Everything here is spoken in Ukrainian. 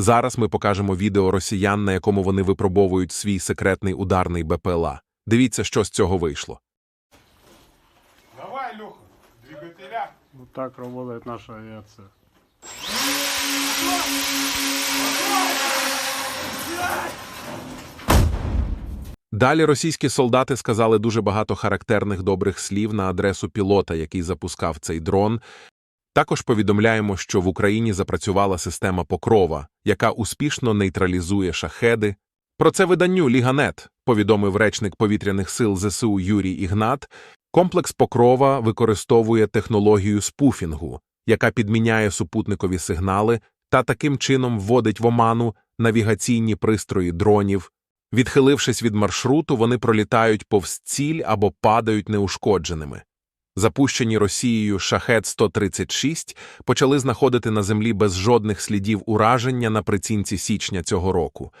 Зараз ми покажемо відео росіян, на якому вони випробовують свій секретний ударний БПЛА. Дивіться, що з цього вийшло. Давай, Леха, двигателя. Вот так работает наша авиация. Далі російські солдати сказали дуже багато характерних добрих слів на адресу пілота, який запускав цей дрон. Також повідомляємо, що в Україні запрацювала система Покрова, яка успішно нейтралізує шахеди. Про це виданню Ліганет повідомив речник повітряних сил ЗСУ Юрій Ігнат. Комплекс Покрова використовує технологію спуфінгу, яка підміняє супутникові сигнали та таким чином вводить в оману навігаційні пристрої дронів. Відхилившись від маршруту, вони пролітають повз ціль або падають неушкодженими. Запущені Росією «Шахет-136» почали знаходити на землі без жодних слідів ураження наприкінці січня цього року.